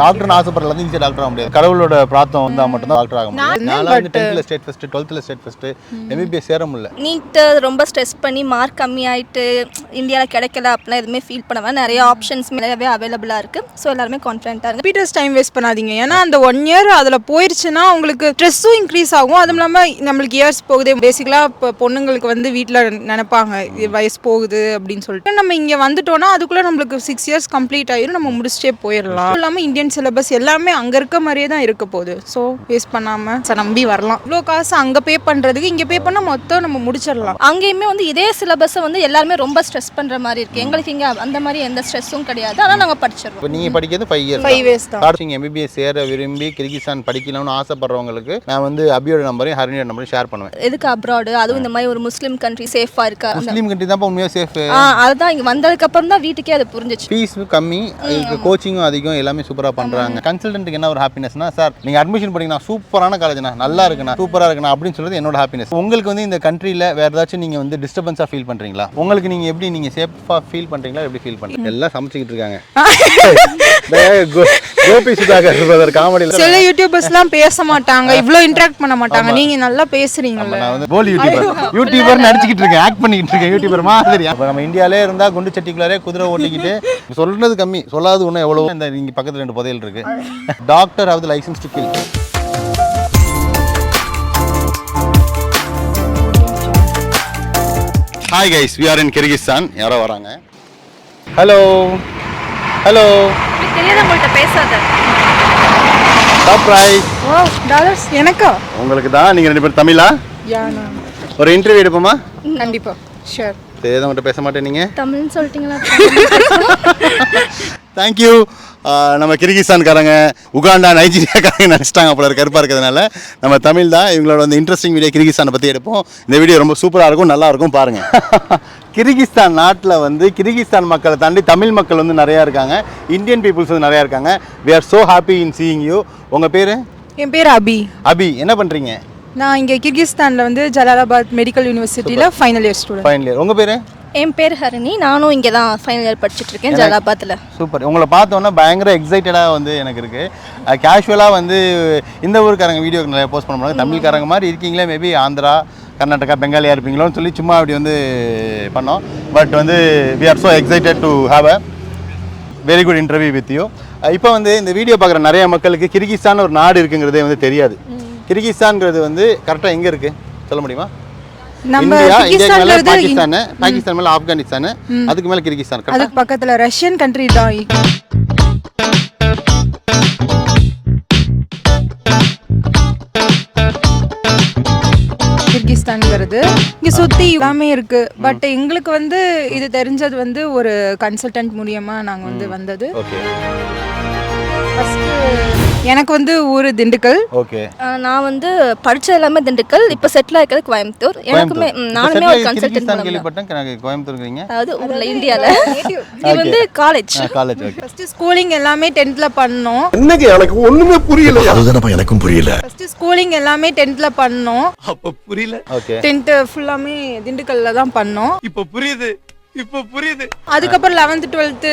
டாக்டர்னு ஆசைப்படுறதுல ஈஸியாக டாக்டர் ஆக முடியாது. கடவுளோட பிரார்த்தம் வந்தால் மட்டும்தான் டாக்டர் ஆக முடியும். நான் வந்து டென்த்தில் ஸ்டேட் ஃபஸ்ட்டு டுவெல்த்தில் ஸ்டேட் ஃபஸ்ட்டு எம்பிபிஎஸ் சேர முடியல. நீட்டு ரொம்ப ஸ்ட்ரெஸ் பண்ணி மார்க் கம்மி ஆயிட்டு இந்தியாவில் கிடைக்கல அப்படிலாம் எதுவுமே ஃபீல் பண்ண வேணாம். நிறைய ஆப்ஷன்ஸ் நிறையவே அவைலபிளாக இருக்குது ஸோ எல்லாருமே கான்ஃபிடென்ட்டாக இருங்க. ரிப்பீட்டர்ஸ் டைம் வேஸ்ட் பண்ணாதீங்க. ஏன்னா அந்த ஒன் இயர் அதில் போயிருச்சுன்னா உங்களுக்கு ஸ்ட்ரெஸ்ஸும் இன்க்ரீஸ் ஆகும். அதுவும் இல்லாமல் நம்மளுக்கு இயர்ஸ் போகுது பேசிக்கலாக இப்போ பொண்ணுங்களுக்கு வந்து வீட்டில் நினைப்பாங்க வயசு போகுது அப்படின்னு சொல்லிட்டு. நம்ம இங்கே வந்துட்டோம்னா அதுக்குள்ளே நம்மளுக்கு சிக்ஸ் இயர்ஸ் கம்ப்ளீட் ஆயிரும். நம்ம முடிச்சுட்டே போயிடலாம். இல்லாமல் இந்தியன் சிலபஸ் எல்லாமே அங்கே இருக்க மாதிரியே தான் இருக்க போகுது. ஸோ வேஸ்ட் பண்ணாமல் சார் நம்பி வரலாம். இவ்வளோ காசு அங்கே பே பண்ணுறதுக்கு இங்கே பே பண்ணால் மொத்தம் நம்ம முடிச்சிடலாம். அங்கேயுமே வந்து இதே சிலபஸை வந்து எல்லாருமே ரொம்ப ஸ்ட்ரெஸ் பண்ணுற மாதிரி இருக்குது எங்களுக்கு இங்கே அந்த மாதிரி எந்த ஸ்ட்ரெஸ்ஸும் கிடையாது. ஆனால் நாங்கள் படிச்சிடுறோம். இப்போ நீங்கள் படிக்கிறது ஃபைவ் இயர்ஸ் ஃபைவ் இயர்ஸ் தான். எம்பிபிஎஸ் சேர விரும்பி கிர்கிஸ்தான் படிக்கணும்னு ஆசைப்படுறவங்களுக்கு நான் வந்து அபியோட நம்பரையும் ஹரணியோட நம்பரையும் ஷேர் பண்ணுவேன். எதுக்கு அப்ராடு அதுவும் இந்த மாதிரி ஒரு முஸ்லீம் கண்ட்ரி சேஃபாக இருக்கா? முஸ்லீம் கண்ட்ரி தான் உண்மையாக சேஃப் ஆ அதுதான் இங்கே வந்ததுக்கப்புறம் தான் வீட்டுக்கே அது புரிஞ்சிச்சு. ஃபீஸ் கம்மி கோச்சிங்கும் அதிகம் எல்லாமே சூப்பராக பண்ணுறாங்க கன்சல்டன்ட்டுக்கு என்ன ஒரு ஹாப்பினஸ்னா சார் நீங்கள் அட்மிஷன் பண்ணிங்கன்னா சூப்பரான காலேஜ்னா நல்லா இருக்குண்ணா சூப்பராக இருக்குண்ணா அப்படின்னு சொல்றது என்னோட ஹாப்பினஸ் உங்களுக்கு வந்து இந்த கண்ட்ரியில் வேறு ஏதாச்சும் நீங்கள் வந்து டிஸ்டர்பன்ஸாக ஃபீல் பண்ணுறீங்களா உங்களுக்கு நீங்கள் எப்படி நீங்கள் சேஃபாக ஃபீல் பண்ணுறீங்களா எப்படி ஃபீல் பண்ணுறீங்க எல்லாம் சமைச்சிக்கிட்டு இருக்காங்க. கோபி சுதாகர் பிரதர் காமெடியில் சில யூடியூபர்ஸ்லாம் பேச மாட்டாங்க இவ்வளோ இன்ட்ராக்ட் பண்ண மாட்டாங்க நீங்கள் நல்லா பேசுறீங்கல்ல. நான் வந்து போலி யூடியூபர் யூடியூபர் நடிச்சுக்கிட்டு இருக்கேன் ஆக்ட் பண்ணிக்கிட்டு இருக்கேன் யூடியூபர் மாதிரி. அப்போ நம்ம இந்தியாவிலே இருந்தால் குண்டு சட்டிக்குள்ளாரே குதிரை ஓட்டிக்கிட்டு சொல்றது கம்மி சொல்லாது ஒன்றும் எவ்வளோ இந்த இங்கே பக்கத்தில் ரெண்டு புதையல் இருக்கு. Doctor of license to kill hi guys we are in Kyrgyzstan யாரோ வராங்க? ஹலோ ஹலோ தெரியாத உங்கள்கிட்ட பேசாத. சர்ப்ரைஸ் ஓ டாலர்ஸ் எனக்கா? உங்களுக்கு தான் நீங்கள் ரெண்டு பேரும் தமிழா? யானா ஒரு இன்டர்வியூ எடுப்போமா? கண்டிப்பா. ஷூர் உங்கள்கிட்ட பேச மாட்டேன் நீங்கள் தமிழ்னு சொல்லிட்டீங்களா? தேங்க்யூ நம்ம கிர்கிஸ்தான்காரங்க உகாண்டா நைஜீரியாக்காரங்க நினச்சிட்டாங்க போல இருக்கு, கருப்பா இருக்கிறதுனால. நம்ம தமிழ் தான் இவங்களோட வந்து இன்ட்ரெஸ்டிங் வீடியோ கிர்கிஸ்தானை பற்றி எடுப்போம். இந்த வீடியோ ரொம்ப சூப்பராக இருக்கும் நல்லா இருக்கும் பாருங்க. கிர்கிஸ்தான் நாட்டில் வந்து கிர்கிஸ்தான் மக்களை தாண்டி தமிழ் மக்கள் வந்து நிறையா இருக்காங்க. இந்தியன் பீப்புள்ஸ் வந்து நிறையா இருக்காங்க. We are so happy in seeing you உங்கள் பேர்? என் பேர் அபி. அபி என்ன பண்ணுறீங்க நான் இங்கே கிர்கிஸ்தானில் வந்து ஜலாலாபாத் மெடிக்கல் யூனிவர்சிட்டியில் final year student final year உங்கள் பேர்? என் பேர் ஹரிணி. நானும் இங்கே தான் ஃபைனல் இயர் படிச்சுட்டு இருக்கேன் ஜலாபாத்தில் சூப்பர் உங்களை பார்த்தோன்னா பயங்கர எக்ஸைட்டடாக வந்து எனக்கு இருக்குது கேஷுவலாக வந்து இந்த ஊருக்காரங்க வீடியோ நிறைய போஸ்ட் பண்ண முடியாது தமிழ்காரங்க மாதிரி இருக்கீங்களே மேபி ஆந்திரா கர்நாடகா பெங்காலியாக இருப்பீங்களோன்னு சொல்லி சும்மா அப்படி வந்து பண்ணோம். பட் வந்து we are so excited to have a very good interview with you இப்போ வந்து இந்த வீடியோ பார்க்குற நிறைய மக்களுக்கு கிர்கிஸ்தான் ஒரு நாடு இருக்குங்கிறதே வந்து தெரியாது. கிர்கிஸ்தான்ங்கிறது வந்து கரெக்டாக எங்கே இருக்குது சொல்ல முடியுமா? நம்ம இந்தியா இந்தியாக்கு மேலே பாகிஸ்தான் பாகிஸ்தான் மேலே ஆப்கானிஸ்தான் அதுக்கு மேலே கிர்கிஸ்தான்? அதுக்கு பக்கத்தில் ரஷ்யன் கண்ட்ரி தான் கிர்கிஸ்தான்ங்கிறது. இங்கே சுற்றி எல்லாமே இருக்கு. பட் எங்களுக்கு வந்து இது தெரிஞ்சது வந்து ஒரு கன்சல்டன்ட் மூலியமா நாங்கள் வந்து வந்தது. எனக்கு வந்து ஊர் திண்டுக்கல். ஓகே நான் வந்து படிச்சது எல்லாமே திண்டுக்கல். இப்போ செட்டில் இருக்கிறது கோயம்புத்தூர். எனக்குமே நானுமே ஒரு கன்சல்டன்ட் கேள்விப்பட்டேன். எனக்கு கோயம்புத்தூர்ங்கிறீங்க. அதாவது ஊர்ல இந்தியாவில் இது வந்து college college okay first schooling எல்லாமே டென்த்தில் பண்ணோம். என்னங்க எனக்கு ஒண்ணுமே புரியல. அதுதானப்பா எனக்கும் புரியல. ஃபர்ஸ்ட் ஸ்கூலிங் எல்லாமே டென்த்தில் பண்ணோம். அப்ப புரியல. ஓகே டென்த்து ஃபுல்லாமே திண்டுக்கல்ல தான் பண்ணோம். இப்ப புரியுது. இப்ப புரியுது. அதுக்கப்புறம் லெவன்த்து டுவெல்த்து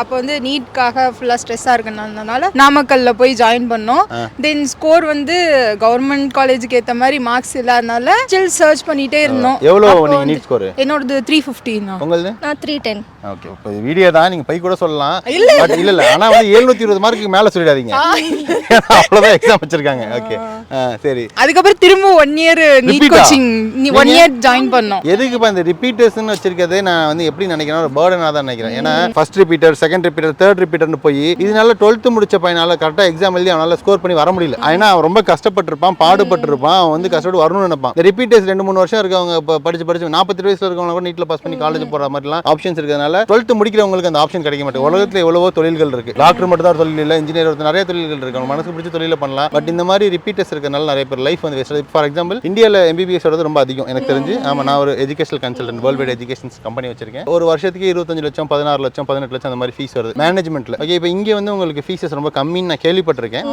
அப்போ வந்து நீட்காக ஃபுல்லாக ஸ்ட்ரெஸ்ஸாக இருக்குன்றதுனால நாமக்கல்ல போய் ஜாயின் பண்ணோம். தென் ஸ்கோர் வந்து கவர்மெண்ட் காலேஜுக்கு ஏற்ற மாதிரி மார்க்ஸ் இல்லாதனால ஸ்டில் சர்ச் பண்ணிட்டே இருந்தோம். எவ்வளோ நீங்கள் நீட் ஸ்கோர் என்னோடது த்ரீ ஃபிஃப்டின் உங்களது? நான் த்ரீ டென் ஓகே இப்போ வீடியோ தான் நீங்கள் பை கூட சொல்லலாம். பட் இல்லை இல்லை. ஆனால் வந்து எழுநூத்தி இருபது மார்க்குக்கு மேலே சொல்லிடாதீங்க. அவ்வளோதான் எக்ஸாம் வச்சிருக்காங்க. ஓகே சரி. அதுக்கப்புறம் திரும்ப one year NEET? Coaching one? Year join பண்ணோம். எதுக்கு இப்போ இந்த ரிப்பீட்டர்ஸ்னு வச்சிருக்கதே நான் வந்து எப்படி நினைக்கிறேன் ஒரு பேர்டனாக தான் நினைக்கிறேன். ஏன்னா first repeater second repeater third ரிப்பீட்டர்னு போய் இதனால டுவெல்த்து முடிச்ச பையனால கரெக்டாக எக்ஸாம் எழுதி அவனால ஸ்கோர் பண்ணி வர முடியல. ஏன்னா அவன் ரொம்ப கஷ்டப்பட்டிருப்பான் பாடுபட்டிருப்பான் அவன் வந்து கஷ்டப்பட்டு வரணும்னு நினைப்பான். இந்த ரிப்பீட்டர்ஸ் ரெண்டு மூணு வருஷம் இருக்கவங்க இப்போ படிச்சு படிச்சு நாற்பத்தி வயசுல இருக்கவங்க கூட நீட்டில் பாஸ் பண்ணி காலேஜ் போகிற மாதிரிலாம் ஆப்ஷன்ஸ் இருக்கிறதுனால டுவெல்த்து முடிக்கிறவங்களுக்கு அந்த ஆப்ஷன் கிடைக்க மாட்டேங்குது. உலகத்தில் எவ்வளவோ தொழில்கள் இருக்கு. டாக்டர் மட்டும் தான் தொழில் இல்லை இன்ஜினியர் நிறைய தொழில்கள் இருக்கு. அவங்க மனசு பிடிச்ச தொழில பண்ணலாம். பட் இந்த மாதிரி ரிப்பீட்டர்ஸ் இருக்கனால நிறைய பேர் லைஃப் வந்து வேஸ்ட் ஃபார் எக்ஸாம்பிள் இந்தியாவில் எம்பிபிஎஸ் ரொம்ப அதிகம் எனக்கு தெரிஞ்சு. ஆமா நான் ஒரு educational consultant world wide education company வச்சிருக்கேன். வச்சிருக்கேன். ஒரு வருஷத்துக்கு இருபத்தஞ்சு லட்சம் பதினாறு லட்சம் பதினெட்டு லட்சம் அந்த மாதிரி ஃபீஸ் வருது. மேனேஜ்மெண்ட்ல ஓகே இப்போ இங்கே வந்து உங்களுக்கு ஃபீஸஸ் ரொம்ப கம்மின்னு நான் கேள்விப்பட்டிருக்கேன்.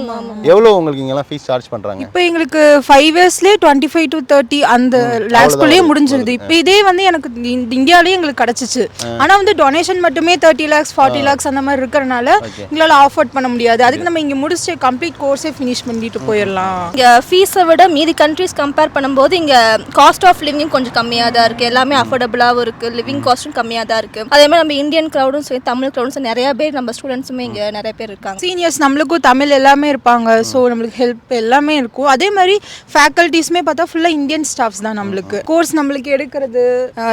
எவ்வளோ உங்களுக்கு இங்கெல்லாம் ஃபீஸ் சார்ஜ் பண்றாங்க? இப்போ எங்களுக்கு ஃபைவ் இயர்ஸ்லேயே டுவெண்ட்டி ஃபைவ் டு தேர்ட்டி அந்த லேக்ஸ்குள்ளேயே முடிஞ்சிருது. இப்போ இதே வந்து எனக்கு இந்த இந்தியாவிலேயே எங்களுக்கு கிடச்சிச்சு. ஆனால் வந்து டொனேஷன் மட்டுமே தேர்ட்டி லேக்ஸ் ஃபார்ட்டி லேக்ஸ் அந்த மாதிரி இருக்கிறனால எங்களால் ஆஃபோர்ட் பண்ண முடியாது. அதுக்கு நம்ம இங்கே முடிச்சு கம்ப்ளீட் கோர்ஸே ஃபினிஷ் பண்ணிட்டு போயிடலாம். இங்கே ஃபீஸை விட மீதி கண்ட்ரிஸ் கம்பேர் பண்ணும்போது இங்கே காஸ்ட் ஆஃப் லிவிங் கொஞ்சம் கம்மியாக தான் இருக்குது எல்லாமே அஃபோர்டபுளாகவும் இருக்குது லிவிங் காஸ்ட்டும் கம்மியாக தான் இருக்குது அதே மாதிரி நம்ம இந்தியன் க்ரௌடும் சரி தமிழ் க்ரௌடும் சரி நிறைய பேர் நம்ம ஸ்டூடெண்ட்ஸுமே இங்கே நிறைய பேர் இருக்காங்க. சீனியர்ஸ் நம்மளுக்கும் தமிழ் எல்லாமே இருப்பாங்க. ஸோ நம்மளுக்கு ஹெல்ப் எல்லாமே இருக்கும். அதே மாதிரி ஃபேக்கல்ட்டிஸுமே பார்த்தா ஃபுல்லாக இந்தியன் ஸ்டாஃப்ஸ் தான் நம்மளுக்கு. கோர்ஸ் நம்மளுக்கு எடுக்கிறது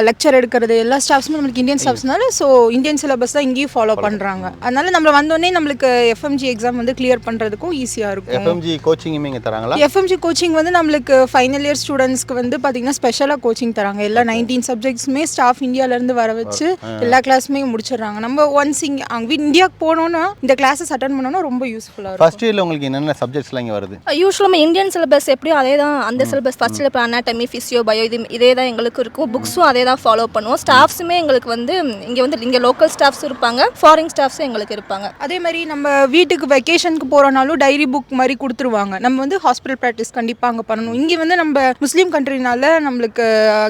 லெக்சர் எடுக்கிறது எல்லா ஸ்டாஃப்ஸுமே நம்மளுக்கு இந்தியன் ஸ்டாஃப்ஸ்னால ஸோ இந்தியன் சிலபஸ் தான் இங்கேயும் ஃபாலோ பண்ணுறாங்க அதனால நம்ம வந்தோடனே நம்மளுக்கு எஃப்எம்ஜி எக்ஸாம் வந்து கிளியர் பண்ணுறதுக்கும் ஈஸியாக இருக்கும். எஃப்எம்ஜி கோச்சிங்குமே இங்கே தராங்களா? எஃப்எம்ஜி கோச்சிங் வந்து நம்மளுக்கு ஃபைனல் இயர் ஸ்டூடெண்ட்ஸ்க்கு வந்து பார்த்தீங்கன்னா ஸ்பெஷலாக கோச்சிங் தராங்க. எல்லா நைன்டீன் சப்ஜெக்ட்ஸுமே ஸ்டாஃப் இந்தியாவிலேருந்து வர வச்சு எல்லா கிளாஸுமே முடிச்சிடுறாங்க. நம்ம ஒன்ஸ் இங்கே அங்கே இந்தியாவுக்கு போனோன்னா இந்த கிளாஸஸ் அட்டன் பண்ணோன்னா ரொம்ப யூஸ்ஃபுல்லாக இருக்கும். ஃபர்ஸ்ட் இயர்ல உங்களுக்கு என்னென்ன சப்ஜெக்ட்ஸ்லாம் இங்கே வருது? யூஸ்வலாக நம்ம இந்தியன் சிலபஸ் எப்படியோ அதே தான். அந்த சிலபஸ் ஃபர்ஸ்ட் இப்போ அனாட்டமி ஃபிசியோ பயோ இது இதே தான் எங்களுக்கு இருக்கும். புக்ஸும் அதே தான் ஃபாலோ பண்ணுவோம். ஸ்டாஃப்ஸுமே எங்களுக்கு வந்து இங்கே வந்து இங்கே லோக்கல் ஸ்டாஃப்ஸும் இருப்பாங்க. ஃபாரின் ஸ்டாஃப்ஸும் எங்களுக்கு இருப்பாங்க. அதே மாதிரி நம்ம வீட்டுக்கு வெக்கேஷனுக்கு போகிறோனாலும் டைரி புக் மாதிரி கொடுத்துருவாங்க. நம்ம வந்து ஹாஸ்பிட்டல் ப்ராக்டிஸ் கண்டிப்பாக அங்கே பண்ணணும். இங்கே வந்து நம்ம முஸ்லீம் கண்ட்ரினால நம்மளுக்கு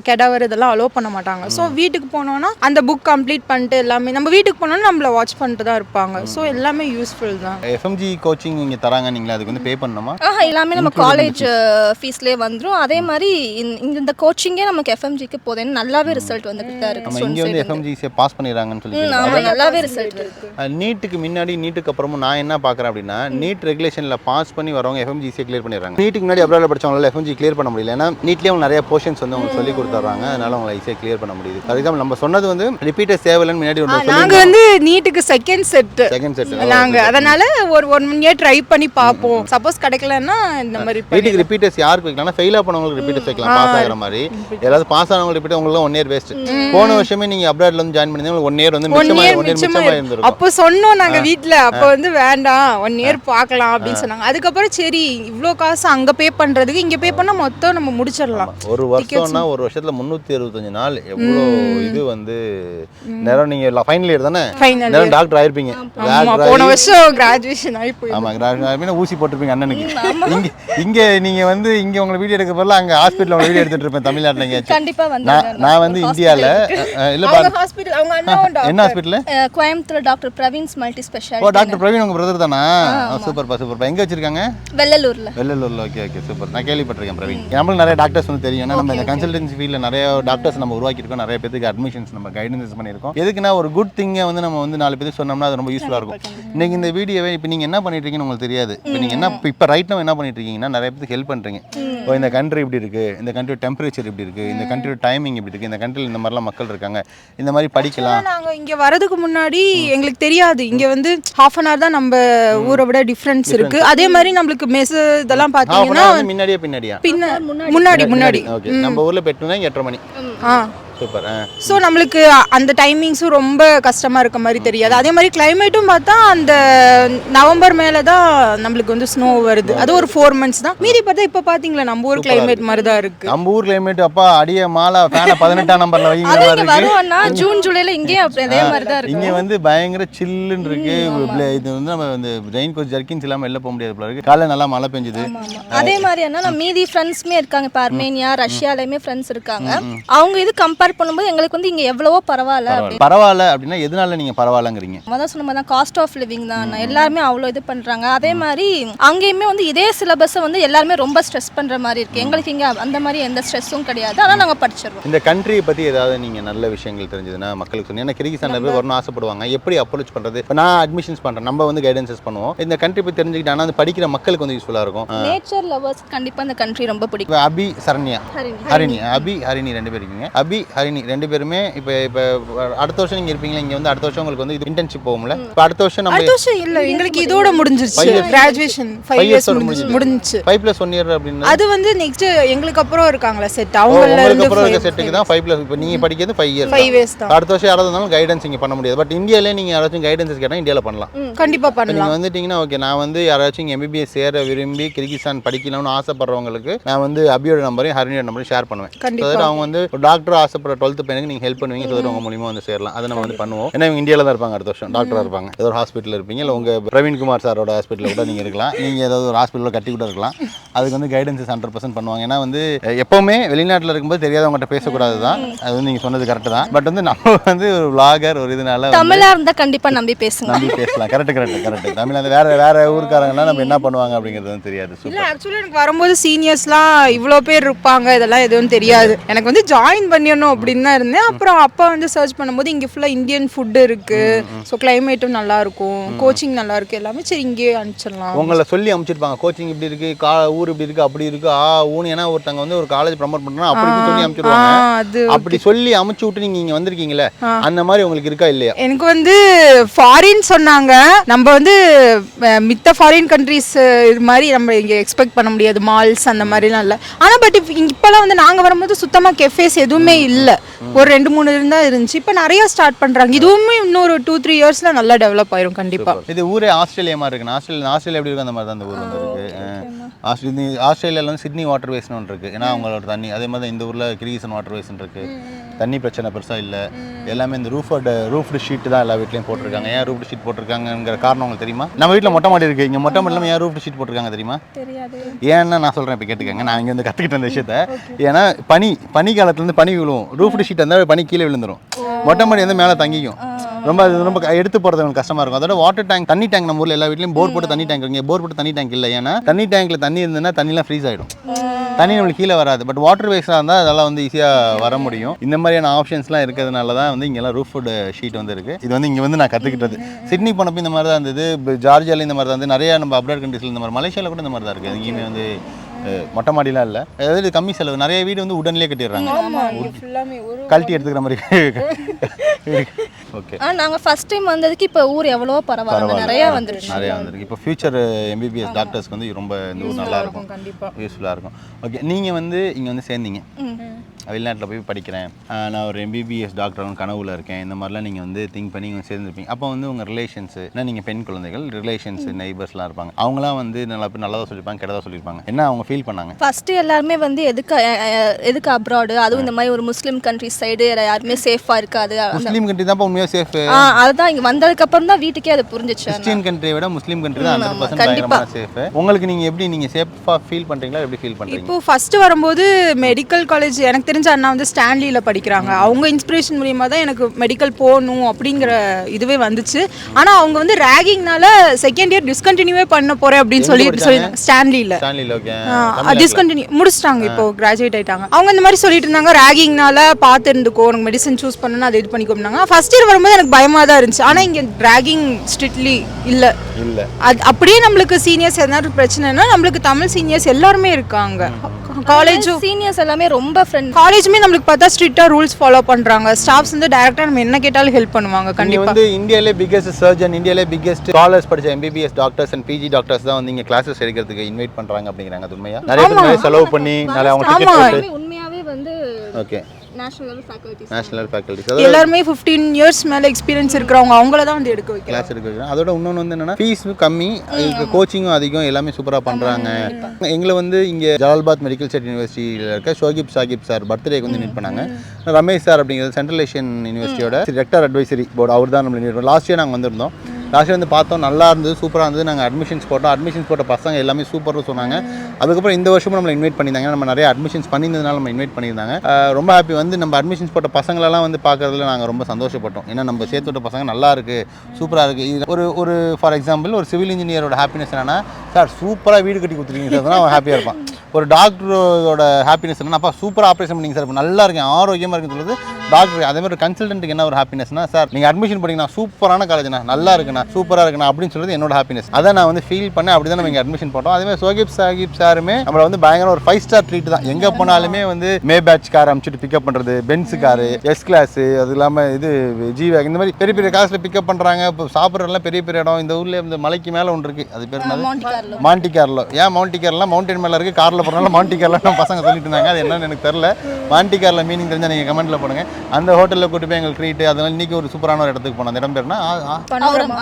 கெடாவர் இதெல்லாம் அலோவ் பண்ண மாட்டாங்க. ஸோ வீட்டுக்கு போனோன்னா அந்த புக் கம்ப்ளீட் பண்ணிட்டு எல்லாமே நம்ம வீட்டுக்கு போனோன்னா நம்மளை வாட்ச் பண்ணிட்டு தான் இருப்பாங்க. ஸோ எல்லாமே யூஸ்ஃபுல் தான். எஃப்எம்ஜி கோச்சிங் இங்கே தராங்க நீங்களா அதுக்கு வந்து பே பண்ணணுமா? ஆஹா எல்லாமே நம்ம காலேஜ் ஃபீஸ்லேயே வந்துடும் அதே மாதிரி இந்த- கோச்சிங்கே நமக்கு எஃப்எம்ஜிக்கு போதேன்னு நல்லாவே ரிசல்ட் வந்துட்டு தான் இருக்கு. இங்கே வந்து எஃப்எம்ஜிஸே பாஸ் பண்ணிடுறாங்கன்னு சொல்லி நல்லாவே ரிசல்ட் இருக்கு. நீட்டுக்கு முன்னாடி நீட்டுக்கு அப்புறமும் நான் என்ன பார்க்குறேன் அப்படின்னா நீட் ரெகுலேஷனில் பாஸ் பண்ணி வரவங்க எஃப்எம்ஜிசியை கிளியர் பண்ணிடுறாங்க. நீட்டுக்கு முன்னாடி அப்ராடில் படிச்சவங்களால எஃப்எம்ஜி கிளியர் பண்ண முடியல. ஏன்னா நீட்லேயே அவங்க நிறைய போர்ஷன்ஸ் வந்து அவங்க சொல்லி கொடுத்துட்றாங்க. அதனால அவங்க ஈஸியாக கிளியர் பண்ண முடியுது. ஃபார் எக்ஸாம்பிள் நம்ம சொன்னது வந்து ரிப்பீட்டர் சேவலன்னு முன்னாடி ஒன்று நாங்க வந்து நீட்டுக்கு செகண்ட் செட் செகண்ட் செட் நாங்க அதனால ஒரு ஒன் இயர் ட்ரை பண்ணி பார்ப்போம். சப்போஸ் கிடைக்கலன்னா இந்த மாதிரி நீட்டுக்கு ரிப்பீட்டர்ஸ் யாருக்கு வைக்கலாம் ஃபெயில் பண்ணவங்களுக்கு ரிப்பீட்டர்ஸ் வைக்கலாம் பாஸ் ஆகிற மாதிரி. யாராவது பாஸ் ஆனவங்க ரிப்பீட் உங்களுக்கு ஒன் இயர் வேஸ்ட் போன வருஷமே நீங்க அப்ராட்ல வந்து ஜாயின் பண்ணி ஒன் இயர் வந்து ஒன் மிச்சமா இயர் ஒன் இயர் மிச்சமா மிச்சமா இருந்திருக்கும். அப்போ சொன்னோம் நாங்க வீட்ல அப்போ வந்து வேண்டாம் ஒன் இயர் பார்க்கலாம் அப்படின்னு சொன்னாங்க. அதுக்கப்புறம் சரி இவ்ளோ காசு அங்க பே பண்றதுக்கு இங்க பே பண்ணா மொத்தம் நம்ம முடிச்சிடலாம். ஒரு வருஷம்னா ஒரு வருஷத்துல முந்நூற்றி அறுபத்தஞ்சு நாள். எவ்வளோ இது வந்து நேரம் நீங்க ஃபைனல் இயர் தானே? ஃபைனல் நேரம் டாக்டர் ஆயிருப்பீங்க. போன வருஷம் கிராஜுவேஷன் ஆகி போய் ஆமா கிராஜுவேட் ஆயிருப்பீங்க ஊசி போட்டிருப்பீங்க அண்ணனுக்கு. இங்க இங்க நீங்க வந்து இங்க உங்களை வீடியோ எடுக்க பதிலா அங்க ஹாஸ்பிட்டல் உங்களை வீடியோ எடுத்துட்டு இருப்பேன் தமிழ்நாட்டுல எங்கேயாச்சும். கண்டிப்பா வந்து நான் நான் வந்து இந்தியால அஹ், இல்ல ஹாஸ்பிட்டல் அவங்க அண்ணா என்ன hospital Coimbatore doctor Praveen's multi oh speciality doctor Praveen உங்க பிரதர் தானா? சூப்பர்ப்பா சூப்பர்ப்பா எங்க வச்சிருக்காங்க? வெள்ளலூர்ல. வெள்ளலூர்ல. ஓகே ஓகே சூப்பர் நான் கேள்விப்பட்டிருக்கேன் பிரவீன். நம்மளுக்கு நிறைய டாக்டர்ஸ் வந்து தெரியும். ஏன்னா நம்ம இந்த கன்சல்டன்சி ஃபீல்டில் நிறைய டாக்டர்ஸ் நம்ம உருவாக்கியிருக்கோம். நிறைய பேருக்கு அட்மிஷன்ஸ் நம்ம கைடன்ஸ் பண்ணியிருக்கோம். எதுக்குன்னா ஒரு குட் திங்கை வந்து நம்ம வந்து நாலு பேருக்கு சொன்னோம்னா அது ரொம்ப யூஸ்ஃபுல்லாக இருக்கும். இன்னைக்கு இந்த வீடியோவை இப்போ நீங்கள் என்ன பண்ணிட்டு இருக்கீங்கன்னு உங்களுக்கு தெரியாது. இப்போ நீங்கள் என்ன இப்போ ரைட் நம்ம என்ன பண்ணிட்டு இருக்கீங்கன்னா நிறைய பேருக்கு ஹெல்ப் பண்ணுறீங்க இப்போ இந்த கண்ட்ரி இப்படி இருக்கு இந்த கண்ட்ரி டெம்பரேச்சர் இப்படி இருக்கு இந்த கண்ட்ரியோட டைமிங் இப்படி இருக்கு இந்த கண்ட்ரியில் இந்த மாதிரிலாம் மக்கள் இருக்காங்க. இந்த மாதிரி படிக்கலாம். நாங்க இங்க வரதுக்கு முன்னாடி எங்களுக்கு தெரியாது. இங்க வந்து ஹாஃப் அன் ஹவர் தான் நம்ம ஊரை விட டிஃபரன்ஸ் இருக்கு. அதே மாதிரி நம்மளுக்கு மெஸ் இதெல்லாம் வந்து முன்னாடியே பின்னாடியா? பின்ன முன்னாடி. முன்னாடி ஓகே நம்ம ஊரில் பெட்டுனா எட்டரை மணி. ஆ. சூப்பர் ஸோ நம்மளுக்கு அந்த டைமிங்ஸும் ரொம்ப கஷ்டமா இருக்க மாதிரி தெரியாது. அதே மாதிரி கிளைமேட்டும் பார்த்தா அந்த நவம்பர் மேலே தான் நம்மளுக்கு வந்து ஸ்னோ வருது. அது ஒரு ஃபோர் மந்த்ஸ் தான். மீதி பார்த்தா இப்போ பார்த்தீங்களா நம்ம ஊர் கிளைமேட் மாதிரி தான் இருக்கு. நம்ம ஊர் கிளைமேட் அப்பா அடிய மாலா ஃபேனை பதினெட்டாம் நம்பர்ல இங்க இருக்கு வருவோம்னா ஜூன் ஜூலைல இங்கேயும் அப்படி அதே மாதிரி தான் இங்க இருக்கும் வந்து பயங்கர சில்லுன்னு இருக்கு. இது வந்து நம்ம இந்த ரெயின் கோச் ஜர்க்கின்ஸ் இல்லாம வெளில போக முடியாது போல இருக்கு. காலைல நல்லா மழை பெஞ்சுது. அதே மாதிரி என்ன மீதி ஃப்ரெண்ட்ஸுமே இருக்காங்க. இப்போ அர்மேனியா ரஷ்யாலையுமே ஃப்ரெண்ட்ஸ் இருக்காங்க. அவங்க இது கம்பேர் பண்ணும்போது எங்களுக்கு வந்து இங்க எவ்வளவோ பரவாயில்ல அப்படின்னு. பரவாயில்ல அப்படின்னா எதனால நீங்க பரவாயில்லங்கிறீங்க? மொதல் சொன்ன மாதிரி தான் காஸ்ட் ஆஃப் லிவிங் தான். எல்லாருமே அவ்வளோ இது பண்ணுறாங்க அதே மாதிரி அங்கேயுமே வந்து இதே சிலபஸை வந்து எல்லாருமே ரொம்ப ஸ்ட்ரெஸ் பண்ணுற மாதிரி இருக்கு. எங்களுக்கு இங்கே அந்த மாதிரி எந்த ஸ்ட்ரெஸ்ஸும் கிடையாது. ஆனால் நாங்கள் படிச்சிடுறோம் இந்த கண்ட்ரியை பத்தி ஏதாவது நீங்க நல்ல விஷயங்கள் தெரிஞ்சதுன்னா மக்களுக்கு சொன்னீங்க. ஏன்னா கிர்கிஸ்தான்ல போய் வரணும் ஆசைப்படுவாங்க. எப்படி அப்ரோச் பண்றது? இப்போ நான் அட்மிஷன்ஸ் பண்றேன். நம்ம வந்து கைடன்சஸ் பண்ணுவோம். இந்த கண்ட்ரி பத்தி தெரிஞ்சுக்கிட்டாங்கன்னா அது படிக்கிற மக்களுக்கு வந்து யூஸ்ஃபுல்லா இருக்கும். நேச்சர் லவர்ஸ் கண்டிப்பாக இந்த கண்ட்ரி ரொம்ப பிடிக்கும். இப்போ அபி சரண்யா. ஹரிணி. ஹரிணி. அபி ஹரிணி ரெண்டு பேர் இருக்கீங்க. அபி ஹரிணி ரெண்டு பேருமே இப்போ இப்போ அடுத்த வருஷம் நீங்க இருப்பீங்களா? இங்க வந்து அடுத்த வருஷம் உங்களுக்கு வந்து இன்டர்ன்ஷிப் போகும்ல? இப்போ அடுத்த வருஷம் நம்ம அடுத்த வருஷம் இல்ல எங்களுக்கு இதோட முடிஞ்சிருச்சு. Graduation five years. முடிஞ்சுச்சு. ஃபைவ் ப்ளஸ் ஒன் இயர் அப்படின்னு? அது வந்து நெக்ஸ்ட் எங்களுக்கு அப்புறம் இருக்காங்களா செட் அவங்கள இருந்து அப்புறம் இருக்க செட்டுக்கு தான் ஃபைவ் ப்ளஸ் இப்போ நீங்கள் படிக்கிறது ஃபைவ் இயர்ஸ் ஃபைவ் இயர்ஸ் தான். அடுத்த வருஷம் யாராவது இருந்தாலும் கைடன்ஸ் இங்கே பண்ண முடியாது. பட் இந்தியாவிலே நீங்கள் யாராச்சும் கைடன்ஸ் கேட்டால் இந்தியாவில் பண்ணலாம். கண்டிப்பா இப்போ பண்ணலாம். நீங்கள் வந்துட்டீங்கன்னா ஓகே நான் வந்து யாராச்சும் இங்கே எம்பிபிஎஸ் சேர விரும்பி கிர்கிஸ்தான் படிக்கணும்னு ஆசைப்படுறவங்களுக்கு நான் வந்து அபியோட நம்பரையும் ஹரிணியோட நம்பரையும் ஷேர் பண்ணுவேன். அதாவது அவங்க வந்து டாக்டர் ஆசைப்படுற கஷ்டப்படுற டுவெல்த் பையனுக்கு நீங்கள் ஹெல்ப் பண்ணுவீங்க சொல்லிட்டு உங்க மூலியமா வந்து சேரலாம். அதை நம்ம வந்து பண்ணுவோம். ஏன்னா இவங்க இந்தியாவில் தான் இருப்பாங்க அடுத்த வருஷம். டாக்டராக இருப்பாங்க. ஏதோ ஒரு ஹாஸ்பிட்டல் இருப்பீங்க இல்லை உங்கள் பிரவீன்குமார் சாரோட ஹாஸ்பிட்டலில் கூட நீங்கள் இருக்கலாம். நீங்கள் ஏதாவது ஒரு ஹாஸ்பிட்டலில் கட்டி கூட இருக்கலாம். அதுக்கு வந்து கைடன்ஸ் ஹண்ட்ரட் பர்சன்ட் பண்ணுவாங்க. ஏன்னா வந்து எப்பவுமே வெளிநாட்டில் இருக்கும்போது தெரியாதவங்ககிட்ட பேசக்கூடாது தான் அது வந்து நீங்கள் சொன்னது கரெக்ட் தான். பட் வந்து நம்ம வந்து ஒரு vlogger ஒரு இதனால வந்து தமிழா இருந்தா கண்டிப்பா நம்பி பேசுங்க. நம்பி பேசலாம். கரெக்ட் கரெக்ட் கரெக்ட் தமிழ் வேற வேற ஊருக்காரங்கன்னா நம்ம என்ன பண்ணுவாங்க அப்படிங்கிறது வந்து தெரியாது. இல்ல எனக்கு வரும்போது சீனியர்ஸ்லாம் இவ்வளோ பேர் இருப்பாங்க இதெல்லாம் எதுவும் தெரியாது. எனக்கு வந்து ஜாயின் பண்ணிடணும் அப்படின்னு தான் இருந்தேன். அப்புறம் அப்பா வந்து சர்ச் பண்ணும்போது இங்கே ஃபுல்லாக இந்தியன் ஃபுட்டு இருக்கு. ஸோ கிளைமேட்டும் நல்லா இருக்கும். கோச்சிங் நல்லா இருக்கு. எல்லாமே சரி இங்கேயே அனுப்பிச்சிடலாம். உங்களை சொல்லி அனுப்பிச்சிருப்பாங்க கோச்சிங் இப்படி இருக்கு கா ஊர் இப்படி இருக்கு அப்படி இருக்கு. ஆ ஊன்னு. ஏன்னா ஒருத்தங்க வந்து ஒரு காலேஜ் ப்ரமோட் பண்றா அப்படி சொல்லி அனுப்பிச்சிருவாங்க அப்படி சொல்லி அமுச்சு விட்டு நீங்க இங்க வந்திருக்கீங்களே அந்த மாதிரி உங்களுக்கு இருக்கா இல்லையா? எனக்கு வந்து ஃபாரின் சொன்னாங்க. நம்ம வந்து மித்த ஃபாரின் கண்ட்ரிஸ் இது மாதிரி நம்ம இங்கே எக்ஸ்பெக்ட் பண்ண முடியாது. மால்ஸ் அந்த மாதிரிலாம் இல்லை. ஆனால் பட் இப்போலாம் வந்து நாங்கள் வரும்போது சுத்தமாக கெஃபேஸ் எதுவுமே இல்லை. ஒரு ரெண்டு மூணு இருந்தால் இருந்துச்சு. இப்போ நிறைய ஸ்டார்ட் பண்ணுறாங்க இதுவுமே இன்னொரு டூ த்ரீ இயர்ஸில் நல்லா டெவலப் ஆயிரும் கண்டிப்பாக இது ஊரே ஆஸ்திரேலியா மாதிரி இருக்கு. ஆஸ்திரேலியா ஆஸ்திரேலியா எப்படி இருக்கு? அந்த மாதிரி தான் அந்த ஊர் வந்து இருக்கு. ஆஸ்திரேலியா ஆஸ்திரேலியாவில் வந்து சிட்னி வாட்டர் வேஸ்னு ஒன்று இருக்கு. ஏன்னா அவங்களோட தண்ணி அதே மாதிரி தான் இந்த ஊரில் கிரிகிசன் வாட்டர் வேஸ்னு இருக்கு. தண்ணி பிரச்சனை பெருசாக இல்லை. எல்லாமே இந்த ரூஃபோட ரூஃப்டு ஷீட் தான் எல்லா வீட்லையும் போட்டிருக்காங்க. ஏன் ரூஃப்டு ஷீட் போட்டிருக்காங்கங்கிற காரணம் உங்களுக்கு தெரியுமா? நம்ம வீட்டில் மொட்டை மாடி இருக்கு. இங்கே மொட்டை மாடியில் ஏன் ரூஃப்டு ஷீட் போட்டிருக்காங்க தெரியுமா? ஏன்னா நான் சொல்கிறேன் இப்போ கேட்டுக்கங்க. நான் இங்கே வந்து கற்றுக்கிட்ட இந்த விஷயத்த. ஏன்னா பனி பனி காலத்துலேருந்து பனி விழுவும் ரூஃப்டு ஷீட் இருந்தால் பனி கீழே விழுந்துரும். மொட்டை மாடி வந்து மேலே தங்கிக்கும். ரொம்ப அது ரொம்ப எடுத்து போகிறது கஷ்டமாக இருக்கும். அதோட வாட்டர் டேங்க் தண்ணி டேங்க் நம்ம ஊரில் எல்லா வீட்லையும் போர் போட்டு தண்ணி டேங்க் இங்கே போர் போட்டு தண்ணி டேங்க் இல்லை. ஏன்னா தண்ணி டேங்க்கில் தண்ணி இருந்ததுன்னா தண்ணிலாம் ஃப்ரீஸ் ஆகிடும் தண்ணி நம்மளுக்கு கீழே வராது. பட் வாட்டர் வேஸ்டாக இருந்தால் அதெல்லாம் வந்து ஈஸியாக வர முடியும். இந்த மாதிரியான ஆப்ஷன்ஸ்லாம் இருக்கிறதுனால தான் வந்து இங்கெல்லாம் ரூஃப் ஷீட் வந்து இருக்குது இது வந்து இங்கே வந்து நான் கற்றுக்கிட்டது சிட்னி போனப்போ இந்த மாதிரி தான் இருந்தது. ஜார்ஜியாவில் இந்த மாதிரி தான் வந்து நிறைய நம்ம அப்ராட் கண்ட்ரீஸில் இந்த மாதிரி மலேசியாவில் கூட இந்த மாதிரி தான் இருக்குது எங்கேயுமே வந்து மொட்டை மாடிலாம் இல்லை. அதாவது கம்மி செலவு. நிறைய வீடு வந்து உடனே கட்டிடுறாங்க. கழட்டி எடுத்துக்கிற மாதிரி ஓகே. ஆனா நாங்க ஃபர்ஸ்ட் டைம் வந்ததுக்கு இப்ப ஊர் எவ்வளவோ பரவாயில்ல. நிறைய வந்துருச்சு. நிறையா வந்திருக்கு. இப்போ ஃபியூச்சர் எம்பிபிஎஸ் டாக்டர்ஸ்க்கு வந்து ரொம்ப இந்த ஊர் நல்லா இருக்கும். கண்டிப்பாக யூஸ்ஃபுல்லாக இருக்கும். ஓகே நீங்கள் வந்து இங்கே வந்து சேர்ந்தீங்க. வெளிநாட்டில் போய் படிக்கிறேன். நான் ஒரு எம்பிபிஎஸ் டாக்டர் கனவுல இருக்கேன். இந்த மாதிரிலாம் நீங்கள் வந்து திங்க் பண்ணி இங்கே சேர்ந்துருப்பீங்க. அப்போ வந்து உங்கள் ரிலேஷன்ஸு ஏன்னா நீங்கள் பெண் குழந்தைகள் ரிலேஷன்ஸ் நெய்பர்ஸ்லாம் இருப்பாங்க. அவங்களாம் வந்து நல்லா நல்லதாக சொல்லியிருப்பாங்க கெட்டதாக சொல்லியிருப்பாங்க. என்ன அவங்க ஃபீல் பண்ணாங்க? ஃபர்ஸ்ட் எல்லாருமே வந்து எதுக்கு எதுக்கு அப்ராடு அதுவும் இந்த மாதிரி ஒரு முஸ்லீம் கண்ட்ரி சைடு யாருமே சேஃபா இருக்காது. முஸ்லீம் கண்ட்ரி தான் உண்மையாக சேஃப் அதுதான் இங்க வந்ததுக்கு அப்புறம் தான் வீட்டுக்கே அது புரிஞ்சிச்சு. கிறிஸ்டியன் கண்ட்ரியை விட முஸ்லீம் கண்ட்ரி தான் ஹண்ட்ரட் பர்சன்ட் சேஃப் உங்களுக்கு நீங்கள் எப்படி நீங்கள் சேஃபாக ஃபீல் பண்ணுறீங்களா எப்படி ஃபீல் பண்ணுறீங்க இப்போ ஃபர்ஸ்ட் வரும்போது மெடிக்கல் காலேஜ் எனக்கு தெரிஞ்ச அண்ணா வந்து ஸ்டான்லியில் படிக்கிறாங்க. அவங்க இன்ஸ்பிரேஷன் மூலியமா தான் எனக்கு மெடிக்கல் போகணும் அப்படிங்கிற இதுவே வந்துச்சு. ஆனால் அவங்க வந்து ரேகிங்னால செகண்ட் இயர் டிஸ்கண்டினியூவே பண்ண போறேன் அப்படின்னு சொல்லி சொல்லி ஸ்டான்லியில் டிஸ்கண்டினியூ முடிச்சிட்டாங்க இப்போ கிராஜுவேட் ஆயிட்டாங்க. அவங்க இந்த மாதிரி சொல்லிட்டு இருந்தாங்க ரேகிங்னால பார்த்து இருந்துக்கோ உனக்கு மெடிசன் சூஸ் பண்ணணும் அதை இது பண்ணிக்கோம்னாங்க. ஃபர்ஸ்ட் இயர் வரும்போது எனக்கு பயமா தான் இருந்துச்சு. ஆனால் இங்கே ரேகிங் ஸ்ட்ரிக்ட்லி இல்லை. இல்லை. அது அப்படியே நம்மளுக்கு சீனியர்ஸ் எதனா பிரச்சனைனா நம்மளுக்கு தமிழ் சீனியர்ஸ் எல்லாருமே இருக்காங்க. காலேஜும் சீனியர்ஸ் எல்லாமே ரொம்ப ஃப்ரெண்ட் காலேஜுமே நம்மளுக்கு பார்த்தா ஸ்ட்ரிக்டா ரூல்ஸ் ஃபாலோ பண்றாங்க. ஸ்டாஃப்ஸ் வந்து டைரக்டா நம்ம என்ன கேட்டாலும் ஹெல்ப் பண்ணுவாங்க நீங்க கண்டிப்பா. வந்து இந்தியாவிலே பிக்கஸ்ட் சர்ஜன் இந்தியாவிலே பிக்கஸ்ட் ஸ்காலர்ஸ் படிச்ச MBBS doctors and PG doctors தான் வந்து இங்க கிளாஸஸ் எடுக்கிறதுக்கு இன்வைட் பண்றாங்க அப்படிங்கிறாங்க உண்மையா? நிறைய செலவு பண்ணி நிறைய அவங்க டிக்கெட் போட்டு உண்மையாவே வந்து ஓகே நேஷனல் ஃபேக்கல்டிஸ் அதாவது எல்லாருமே 15 இயர்ஸ் மேல எக்ஸ்பீரியன்ஸ் இருக்கிறவங்க அவங்கள தான் வந்து எடுக்க கிளாஸ் எடுக்க வைக்கிறோம் அதோட இன்னொன்று வந்து என்னன்னா ஃபீஸ் கம்மி கோச்சிங்கும் அதிகம் எல்லாமே சூப்பராக பண்ணுறாங்க எங்களை வந்து இங்கே ஜலால்பாத் மெடிக்கல் ஸ்டேட் யூனிவர்சிட்டியில் இருக்க ஷோகிப் சாகிப் சார் பர்த்டேக்கு வந்து மீட் பண்ணாங்க. ரமேஷ் சார் அப்படிங்கிறது சென்ட்ரல் ஏஷியன் யூனிவர்சிட்டியோட ரெக்டர் அட்வைசரி போர்டு அவர் தான் நம்மளை மீட் லாஸ்ட் இயர் நாங்கள் வந்திருந்தோம். லாஸ்ட் வந்து பார்த்தோம் நல்லா இருந்தது சூப்பராக இருந்தது. நாங்கள் அட்மிஷன்ஸ் போட்டோம். அட்மிஷன்ஸ் போட்ட பசங்க எல்லாமே சூப்பர்னு சொன்னாங்க. அதுக்கப்புறம் இந்த வருஷமும் நம்மளை இன்வைட் பண்ணியிருந்தாங்க. நம்ம நிறைய அட்மிஷன்ஸ் பண்ணியிருந்ததுனால நம்ம இன்வைட் பண்ணியிருந்தாங்க. ரொம்ப ஹாப்பி வந்து நம்ம அட்மிஷன்ஸ் போட்ட பசங்களெல்லாம் வந்து பார்க்கறதுல நாங்கள் ரொம்ப சந்தோஷப்பட்டோம். ஏன்னா நம்ம சேர்த்து விட்ட பசங்க நல்லா இருக்கு சூப்பராக இருக்கு. இது ஒரு ஒரு ஃபார் எக்ஸாம்பிள் ஒரு சிவில் இன்ஜினியரோட ஹாப்பினஸ் என்னன்னா சார் சூப்பராக வீடு கட்டி கொடுத்துருக்கீங்க சார். அவன் ஹாப்பியாக இருப்பான். ஒரு டாக்டரோட ஹாப்பினஸ் என்னன்னா அப்பா சூப்பராக ஆப்ரேஷன் பண்ணிங்க சார். இப்ப நல்லா இருக்கேன். ஆரோக்கியமாக இருக்குன்னு சொல்லுது. டாக்டர் அதே மாதிரி கன்சல்டன்ட்டுக்கு என்ன ஒரு ஹாப்பினஸ்னா சார் நீங்கள் அட்மிஷன் பண்ணிங்கன்னா சூப்பரான காலேஜ்ண்ணா நல்லா இருக்குண்ணா. சூப்பராக இருக்குண்ணா அப்படின்னு சொல்றது என்னோட ஹாப்பினஸ் அதை நான் வந்து ஃபீல் பண்ணேன் அப்படி தான் நம்ம இங்கே அட்மிஷன் போட்டோம். அதே மாதிரி சோகிப் சாகிப் சாருமே நம்மளை வந்து பயங்கர ஒரு ஃபைவ் ஸ்டார் ட்ரீட் தான். எங்கே போனாலுமே வந்து மே பேட்ச் கார் அனுப்பிச்சிட்டு பிக்கப் பண்ணுறது பென்ஸ் காரு எஸ் கிளாஸ் அது இல்லாமல் இது ஜி வேக் இந்த மாதிரி பெரிய பெரிய காசில் பிக்கப் பண்ணுறாங்க இப்போ சாப்பிட்றதுலாம் பெரிய பெரிய இடம். இந்த ஊரில் இந்த மலைக்கு மேலே ஒன்று இருக்குது அது பேர் என்னது? மாண்டி கார்லோ மாண்டி ஏன் மவுண்டி கார்லாம் மவுண்டன் மேலே இருக்குது காரில் போகிறனால மவுண்டி கார்லாம் நம்ம பசங்க சொல்லிட்டு இருந்தாங்க. அது என்னன்னு எனக்கு தெரில மாண்டி காரில் மீனிங் தெரிஞ்சால் நீங்கள் கமெண்ட்டில் போடுங்க. அந்த ஹோட்டலில் கூட்டு போய் எங்களுக்கு ட்ரீட் அதனால இன்னைக்கு ஒரு சூப்பரான ஒரு இடத்துக்கு போனோம். அந்த இடம் பேர்னா